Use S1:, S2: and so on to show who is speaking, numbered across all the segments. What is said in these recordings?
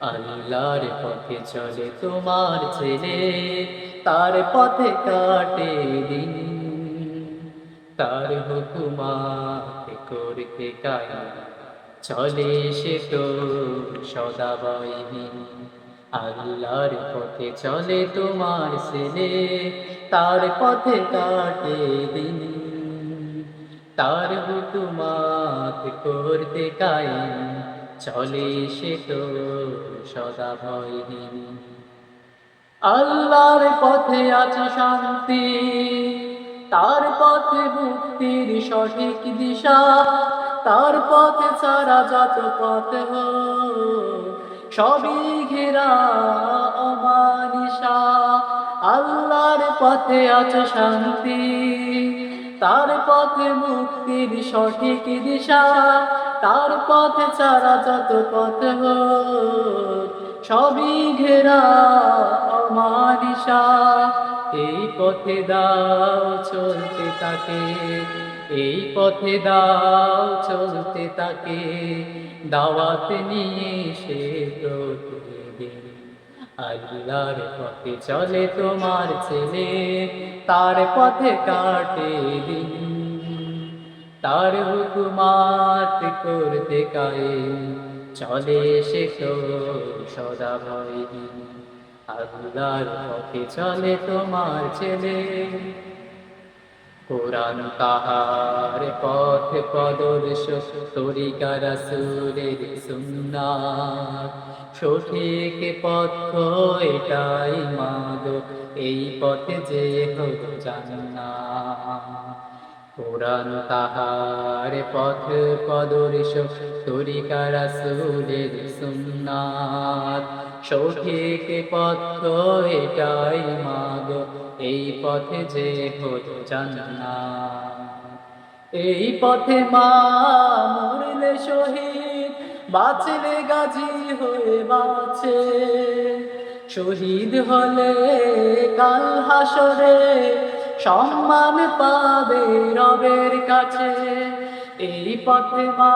S1: আল্লাহর পথে চলে তোমার ছেলে, তার পথে কাটে দিন। তার হুকুমাত করতে কায় চলে সে তো সদাবাইহীন আল্লাহর পথে চলে তোমার ছেলে, তার পথে কাটে দিন। তার হুকুমাত করতে কায়েম চলে সে তো সদা ভয়হীন। আল্লাহর পথে আছে শান্তি, তার পথে মুক্তির সঠিক দিশা, তার পথে ছাড়া যত পথ সবই ঘেরা অমানিসা আল্লাহর পথে আছে শান্তি, তার পথে মুক্তির সঠিক দিশা তার পথে ছাড়া যত পথ হোক, সবই ঘেরা অমানিসা এই পথে দাও চলতে তাকে এই পথে দাও চলতে তাকে। দাওয়াত নিয়ে সে আল্লাহর পথে চলে তোমার ছেলে। তার পথে কাটে দিন তার হুকুমাত করতে কায়ে চলে সে তো সদা ভয়হীন। আল্লাহর পথে চলে তোমার ছেলে। কোরআন তাহার পথ প্রদর্শক, তরিকা রাসূলের সুন্নাত সঠিক পথ এটাই মাগো এই পথে যে হোক জান্নাত। কোরআন পথ প্রদর্শক তরিকা রাসূলের সুন্নাত সঠিক পথ এটাই মাগ, এই পথে যে হতো জান্নাত। এই পথে মা মরলে শহীদ, বাঁচলে গাজী হয়ে বাঁচে। শহীদ হলে কাল হাসরে সম্মান পাবে রবের কাছে। এই পথে মা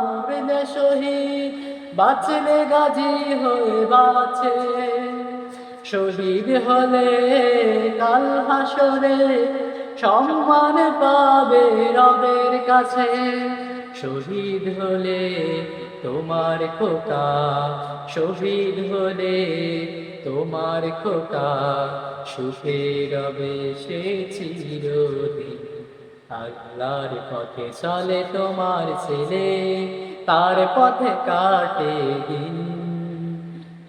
S1: মরলে শহীদ বাঁচলে গাজী হয়ে বাঁচে। শহীদ হলে কাল হাসরে সম্মান পাবে রবের কাছে। শহীদ হলে তোমার খোকা, শহীদ হলে তোমার খোকা, সুখে রবে সে চিরদিন। আল্লাহর পথে চলে তোমার ছেলে, তার পথে কাটে দিন।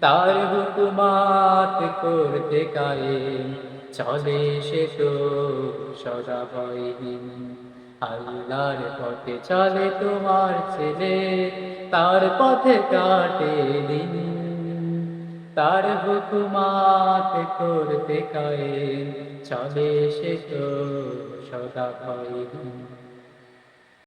S1: তার হুকুমাত করতে কারে চলে সে তো সদা ভয়হীন। আল্লাহর পথে চলে তোমার ছেলে, তার পথে কাটে দিন। তার হুকুমাত করতে কায়ে চলে সে তো সদা ভয়হীন